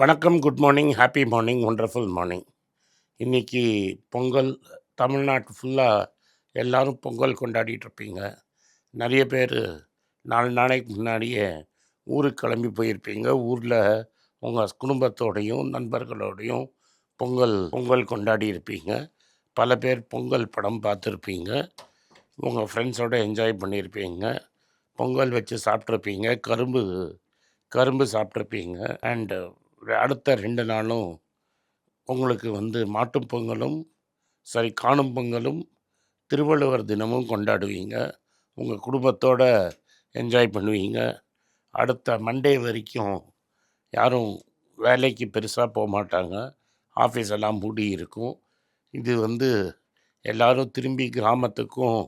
வணக்கம் good morning happy morning wonderful morning இன்றைக்கி பொங்கல் தமிழ்நாட்டு ஃபுல்லாக எல்லோரும் பொங்கல் கொண்டாடிட்டுருப்பீங்க நிறைய பேர் நாலு நாளைக்கு முன்னாடியே ஊருக்கு கிளம்பி போயிருப்பீங்க. ஊரில் உங்கள் குடும்பத்தோடையும் நண்பர்களோடையும் பொங்கல் பொங்கல் கொண்டாடி இருப்பீங்க. பல பேர் பொங்கல் படம் பார்த்துருப்பீங்க. உங்கள் ஃப்ரெண்ட்ஸோடு என்ஜாய் பண்ணியிருப்பீங்க பொங்கல் வச்சு சாப்பிட்ருப்பீங்க கரும்பு கரும்பு சாப்பிட்ருப்பீங்க அண்டு அடுத்த ரெண்டு நாளும் உங்களுக்கு வந்து மாட்டுப் பொங்கலும் சரி காணும் பொங்கலும் திருவள்ளுவர் தினமும் கொண்டாடுவீங்க. உங்கள் குடும்பத்தோடு என்ஜாய் பண்ணுவீங்க. அடுத்த மண்டே வரைக்கும் யாரும் வேலைக்கு பெருசாக போக மாட்டாங்க. ஆஃபீஸ் எல்லாம் மூடி இருக்கும். இது வந்து எல்லாரும் திரும்பி கிராமத்துக்கும்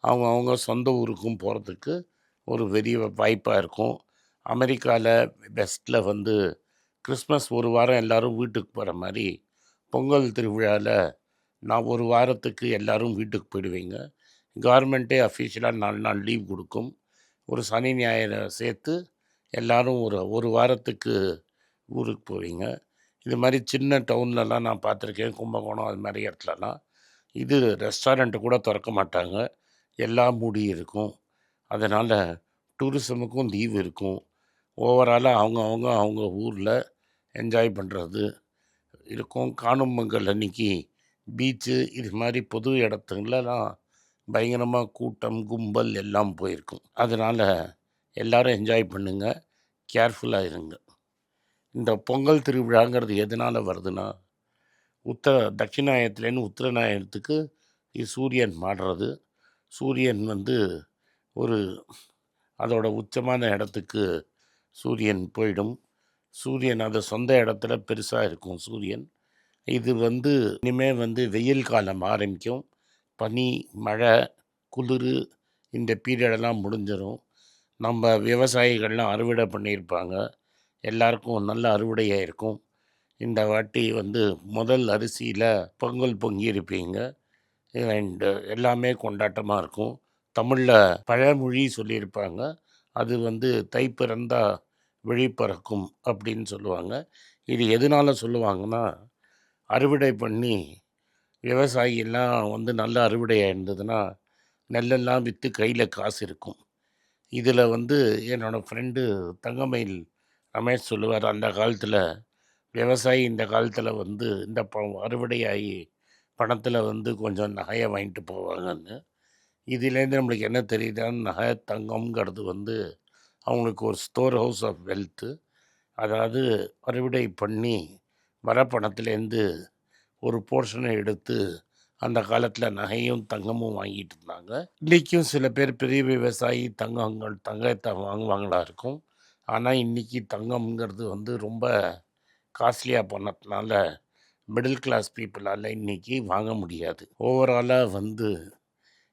அவங்க அவங்க சொந்த ஊருக்கும் போகிறதுக்கு ஒரு பெரிய வாய்ப்பாக இருக்கும். அமெரிக்காவில் வெஸ்ட்டில் வந்து கிறிஸ்மஸ் ஒரு வாரம் எல்லோரும் வீட்டுக்கு போகிற மாதிரி பொங்கல் திருவிழாவில் நான் ஒரு வாரத்துக்கு எல்லோரும் வீட்டுக்கு போயிடுவீங்க. கவர்மெண்ட்டே அஃபிஷியலாக நாலு நாள் லீவ் கொடுக்கும். ஒரு சனி ஞாயிறை சேர்த்து எல்லோரும் ஒரு ஒரு வாரத்துக்கு ஊருக்கு போவீங்க. இது மாதிரி சின்ன டவுன்லலாம் நான் பார்த்துருக்கேன். கும்பகோணம் அது மாதிரி இடத்துலலாம். இது ரெஸ்டாரண்ட்டு கூட திறக்க மாட்டாங்க. எல்லாம் மூடி இருக்கும். அதனால் டூரிசமுக்கும் லீவ் இருக்கும். ஓவராலாக அவங்க அவங்க அவங்க ஊரில் என்ஜாய் பண்ணுறது இருக்கும். காணும் பொங்கல் அன்னைக்கு பீச்சு இது மாதிரி பொது இடத்துலலாம் பயங்கரமாக கூட்டம் கும்பல் எல்லாம் போயிருக்கும். அதனால் எல்லோரும் என்ஜாய் பண்ணுங்க. கேர்ஃபுல்லாக இருங்க. இந்த பொங்கல் திருவிழாங்கிறது எதனால் வருதுன்னா உத்தர தட்சிணாயத்துலேருந்து உத்தரநாயகத்துக்கு சூரியன் மாடுறது சூரியன் வந்து ஒரு அதோட உச்சமான இடத்துக்கு சூரியன் போயிடும். சூரியன் அது சொந்த இடத்துல பெருசாக இருக்கும் சூரியன். இது வந்து இனிமேல் வந்து வெயில் காலம் ஆரம்பிக்கும். பனி மழை குளிர் இந்த பீரியடெல்லாம் முடிஞ்சிடும் நம்ம விவசாயிகள்லாம் அறுவடை பண்ணியிருப்பாங்க. எல்லாருக்கும் நல்ல அறுவடையாக இருக்கும். இந்த வாட்டி வந்து முதல் அரிசியில் பொங்கல் பொங்கியிருப்பீங்க. அண்டு எல்லாமே கொண்டாட்டமாக இருக்கும். தமிழில் பழமொழி சொல்லியிருப்பாங்க. அது வந்து தை பிறந்தால் விழிப்பறக்கும் அப்படின்னு சொல்லுவாங்க. இது எதனால் சொல்லுவாங்கன்னா அறுவடை பண்ணி விவசாயியெல்லாம் வந்து நல்ல அறுவடையாக இருந்ததுன்னா நெல்லெல்லாம் விற்று கையில் காசு இருக்கும். இதில் வந்து என்னோடய ஃப்ரெண்டு தங்கமயில் ரமேஷ் சொல்லுவார் அந்த காலத்தில் விவசாயி இந்த காலத்தில் வந்து இந்த ப அறுவடையாகி பணத்தில் வந்து கொஞ்சம் நகையை வாங்கிட்டு போவாங்கன்னு. இதுலேருந்து நம்மளுக்கு என்ன தெரியுதுன்னா நகை தங்கம்ங்கிறது வந்து அவங்களுக்கு ஒரு ஸ்டோர் ஹவுஸ் ஆஃப் வெல்த்து. அதாவது அறுவடை பண்ணி வர பணத்துலேருந்து ஒரு போர்ஷனை எடுத்து அந்த காலத்தில் நகையும் தங்கமும் வாங்கிட்டு இருந்தாங்க. இன்றைக்கும் சில பேர் பெரிய விவசாயி தங்கங்கள் தங்கத்தை வாங்குவாங்களா இருக்கும். ஆனால் இன்றைக்கி தங்கம்ங்கிறது வந்து ரொம்ப காஸ்ட்லியாக போனதுனால மிடில் கிளாஸ் பீப்புளால் இன்றைக்கி வாங்க முடியாது. ஓவராலாக வந்து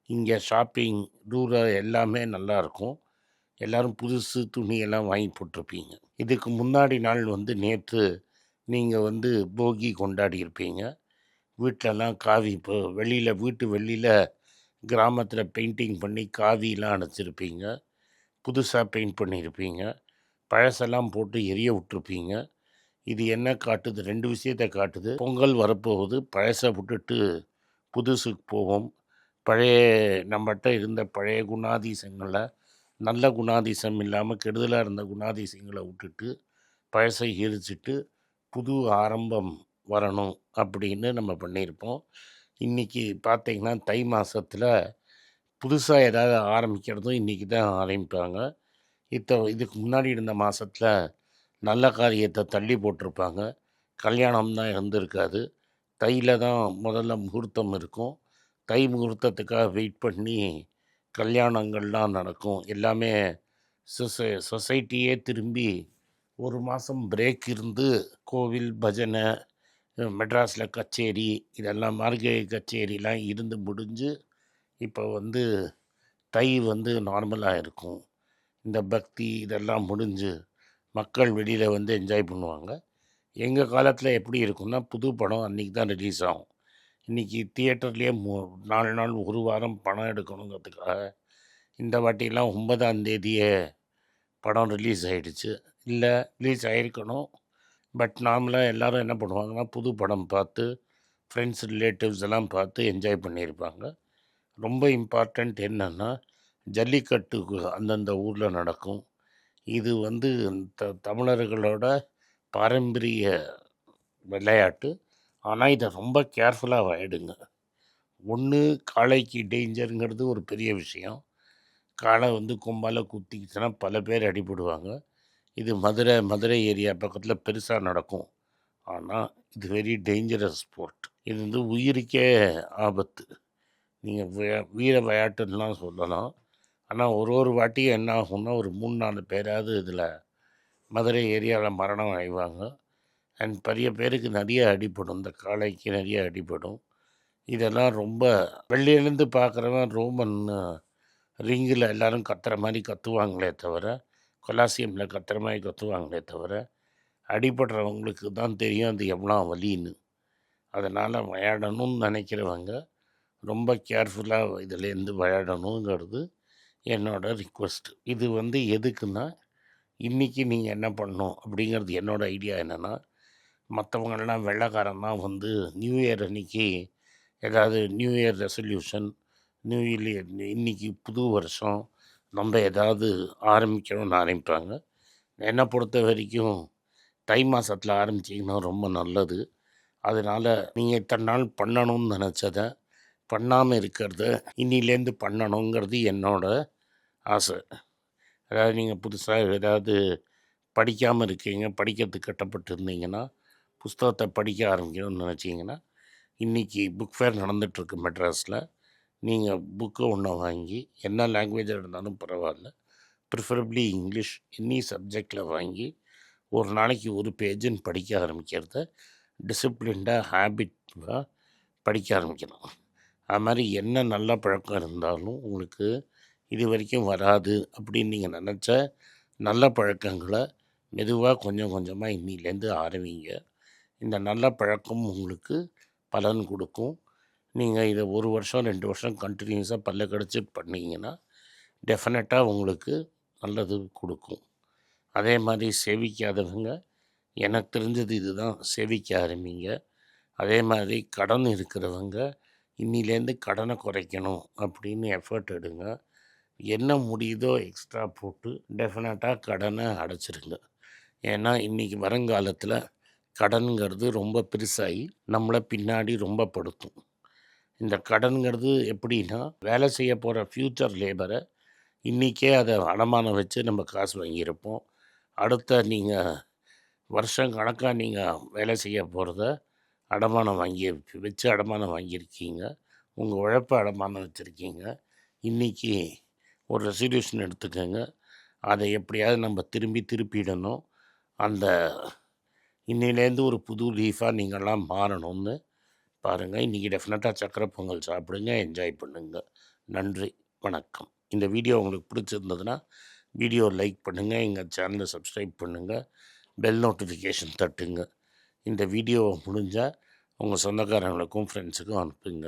இங்கே ஷாப்பிங் டூரர் எல்லாமே நல்லாயிருக்கும் எல்லாரும் புதுசு துணியெல்லாம் வாங்கி போட்டிருப்பீங்க. இதுக்கு முன்னாடி நாள் வந்து நேற்று நீங்கள் வந்து போகி கொண்டாடி இருப்பீங்க வீட்டிலலாம் காவி இப்போ வெளியில் வீட்டு வெளியில் கிராமத்தில் பெயிண்டிங் பண்ணி காவிலாம் அணைச்சிருப்பீங்க. புதுசாக பெயிண்ட் பண்ணியிருப்பீங்க. பழசெல்லாம் போட்டு எரிய விட்டுருப்பீங்க. இது என்ன காட்டுது? ரெண்டு விஷயத்தை காட்டுது. பொங்கல் வரப்போகுது. பழசை விட்டுட்டு புதுசுக்கு போவோம். பழைய நம்மகிட்ட இருந்த பழைய குணாதிசங்களை நல்ல குணாதிசம் இல்லாமல் கெடுதலாக இருந்த குணாதிசயங்களை விட்டுட்டு பழசை எரிச்சிட்டு புது ஆரம்பம் வரணும் அப்படின்னு நம்ம பண்ணியிருப்போம். இன்றைக்கி பார்த்திங்கன்னா தை மாதத்தில் புதுசாக ஏதாவது ஆரம்பிக்கிறதும் இன்றைக்கி தான் ஆரம்பிப்பாங்க. இத்த இதுக்கு முன்னாடி இருந்த மாதத்தில் நல்ல காரியத்தை தள்ளி போட்டிருப்பாங்க. கல்யாணம் தான் இருந்திருக்காது. தையில் தான் முதல்ல முகூர்த்தம் இருக்கும். தை முகூர்த்தத்துக்காக வெயிட் பண்ணி கல்யாணங்கள்லாம் நடக்கும். எல்லாமே சொசை சொசைட்டியே திரும்பி ஒரு மாதம் பிரேக் இருந்து கோவில் பஜனை மெட்ராஸில் கச்சேரி இதெல்லாம் மார்கழி கச்சேரிலாம் இருந்து முடிஞ்சு இப்போ வந்து தை வந்து நார்மலாக இருக்கும். இந்த பக்தி இதெல்லாம் முடிஞ்சு மக்கள் வெளியில் வந்து என்ஜாய் பண்ணுவாங்க. எங்கள் காலத்தில் எப்படி இருக்கும்னா புது படம் அன்றைக்கி தான் ரிலீஸ் ஆகும். இன்றைக்கி தியேட்டர்லேயே மூ நாலு நாள் ஒரு வாரம் பணம் எடுக்கணுங்கிறதுக்காக இந்த வாட்டிலாம் ஒன்பதாம் தேதியே படம் ரிலீஸ் ஆகிடுச்சு இல்லை ரிலீஸ் ஆகிருக்கணும் பட் நாமளாக எல்லாரும் என்ன பண்ணுவாங்கன்னா புது படம் பார்த்து ஃப்ரெண்ட்ஸ் ரிலேட்டிவ்ஸ் எல்லாம் பார்த்து என்ஜாய் பண்ணியிருப்பாங்க. ரொம்ப இம்பார்ட்டண்ட் என்னென்னா ஜல்லிக்கட்டு அந்தந்த ஊரில் நடக்கும். இது வந்து த தமிழர்களோட பாரம்பரிய விளையாட்டு. ஆனால் இதை ரொம்ப கேர்ஃபுல்லாக ஆகிடுங்க ஒன்று காளைக்கு டேஞ்சருங்கிறது ஒரு பெரிய விஷயம். காளை வந்து கும்பால் குத்திக்கிச்சுன்னா பல பேர் அடிபடுவாங்க. இது மதுரை மதுரை ஏரியா பக்கத்தில் பெருசாக நடக்கும். ஆனால் இது வெரி டேஞ்சரஸ் ஸ்போர்ட். இது வந்து உயிருக்கே ஆபத்து. நீங்கள் வீர விளையாட்டுலாம் சொல்லலாம். ஆனால் ஒரு ஒரு வாட்டியும் என்ன ஆகும்னா ஒரு மூணு நாலு பேராவது இதில் மதுரை ஏரியாவில் மரணம் அடைவாங்க. அண்ட் பெரிய பேருக்கு நிறைய அடிபடும். இந்த காளைக்கு நிறைய அடிபடும். இதெல்லாம் ரொம்ப வெளியிலேருந்து பார்க்குறவன் ரோமன் ரிங்கில் எல்லாரும் கத்துற மாதிரி கத்துவாங்களே தவிர கொலாசியமில் கத்துற மாதிரி கத்துவாங்களே தவிர அடிபடுறவங்களுக்கு தான் தெரியும் அது எவ்வளோ வலின்னு. அதனால் விளையாடணும்னு நினைக்கிறவங்க ரொம்ப கேர்ஃபுல்லாக இதுலேருந்து விளையாடணுங்கிறது என்னோடய ரிக்வெஸ்ட். இது வந்து எதுக்குன்னா இன்றைக்கி நீங்கள் என்ன பண்ணணும் அப்படிங்கிறது என்னோடய ஐடியா என்னென்னா மற்றவங்கள்லாம் வெள்ளைக்காரன் தான் வந்து நியூ இயர் அன்னைக்கு ஏதாவது new year resolution new year இன்னைக்கு புது வருஷம் நம்ம ஏதாவது ஆரம்பிக்கணும்னு ஆரம்பிப்பாங்க. என்னை பொறுத்த வரைக்கும் தை மாதத்தில் ஆரம்பிச்சிங்கன்னா ரொம்ப நல்லது. அதனால் நீங்கள் இத்தனை நாள் பண்ணணும்னு நினச்சத பண்ணாமல் இருக்கிறத இன்னிலேருந்து பண்ணணுங்கிறது என்னோடய ஆசை. அதாவது நீங்கள் புதுசாக ஏதாவது படிக்காமல் இருக்கீங்க படிக்கிறதுக்கு கட்டப்பட்டு இருந்தீங்கன்னா புஸ்தகத்தை படிக்க ஆரம்பிக்கணும்னு நினச்சிங்கன்னா இன்றைக்கி புக் ஃபேர் நடந்துகிட்ருக்கு மெட்ராஸில். நீங்கள் புக்கு ஒன்று வாங்கி என்ன லாங்குவேஜாக இருந்தாலும் பரவாயில்ல. ப்ரிஃபரபிளி இங்கிலீஷ் எனி சப்ஜெக்டில் வாங்கி ஒரு நாளைக்கு ஒரு பேஜுன்னு படிக்க ஆரம்பிக்கிறத டிசிப்ளின்டாக ஹேபிட்டாக படிக்க ஆரம்பிக்கணும். அது மாதிரி என்ன நல்ல பழக்கம் இருந்தாலும் உங்களுக்கு இது வரைக்கும் வராது அப்படின்னு நீங்கள் நினச்ச நல்ல பழக்கங்களை மெதுவாக கொஞ்சம் கொஞ்சமாக இன்னிலேருந்து ஆரம்பிங்க. இந்த நல்ல பழக்கம் உங்களுக்கு பலன் கொடுக்கும். நீங்கள் இதை ஒரு வருஷம் ரெண்டு வருஷம் கண்டினியூஸாக பல்ல கடிச்சு பண்ணிங்கன்னா டெஃபினட்டாக உங்களுக்கு நல்லது கொடுக்கும். அதே மாதிரி சேவிக்காதவங்க எனக்கு தெரிஞ்சது இதுதான் சேவிக்க ஆரம்பிங்க. அதே மாதிரி கடன் இருக்கிறவங்க இன்னிலேருந்து கடனை குறைக்கணும் அப்படின்னு எஃபர்ட் எடுங்க. என்ன முடியுதோ எக்ஸ்ட்ரா போட்டு டெஃபினட்டாக கடனை அடைச்சிருங்க. ஏன்னா இன்றைக்கி வருங்காலத்தில் கடனுங்கிறது ரொம்ப பெருசாகி நம்மளை பின்னாடி ரொம்ப படுத்தும். இந்த கடனுங்கிறது எப்படின்னா வேலை செய்ய போகிற ஃப்யூச்சர் லேபரை இன்றைக்கே அதை அடமானம் வச்சு நம்ம காசு வாங்கியிருப்போம். அடுத்த நீங்கள் வருஷம் கணக்காக நீங்கள் வேலை செய்ய போகிறத அடமானம் வாங்கி வச்சு அடமானம் வாங்கியிருக்கீங்க. உங்கள் உழைப்பை அடமானம் வச்சுருக்கீங்க. இன்றைக்கி ஒரு ரெசல்யூஷன் எடுத்துக்கோங்க. அதை எப்படியாவது நம்ம திரும்பி திருப்பிடணும். அந்த இன்னிலேருந்து ஒரு புது லீஃபாக நீங்கள்லாம் மாறணும்னு பாருங்கள் இன்றைக்கி டெஃபினட்டாக சக்கரை பொங்கல் சாப்பிடுங்க என்ஜாய் பண்ணுங்க. நன்றி வணக்கம். இந்த வீடியோ உங்களுக்கு பிடிச்சிருந்ததுன்னா வீடியோ லைக் பண்ணுங்கள் எங்கள் சேனலை சப்ஸ்கிரைப் பண்ணுங்கள் பெல் நோட்டிஃபிகேஷன் தட்டுங்க. இந்த வீடியோவை முடிஞ்சால் உங்கள் சொந்தக்காரங்களுக்கும் ஃப்ரெண்ட்ஸுக்கும் அனுப்புங்க.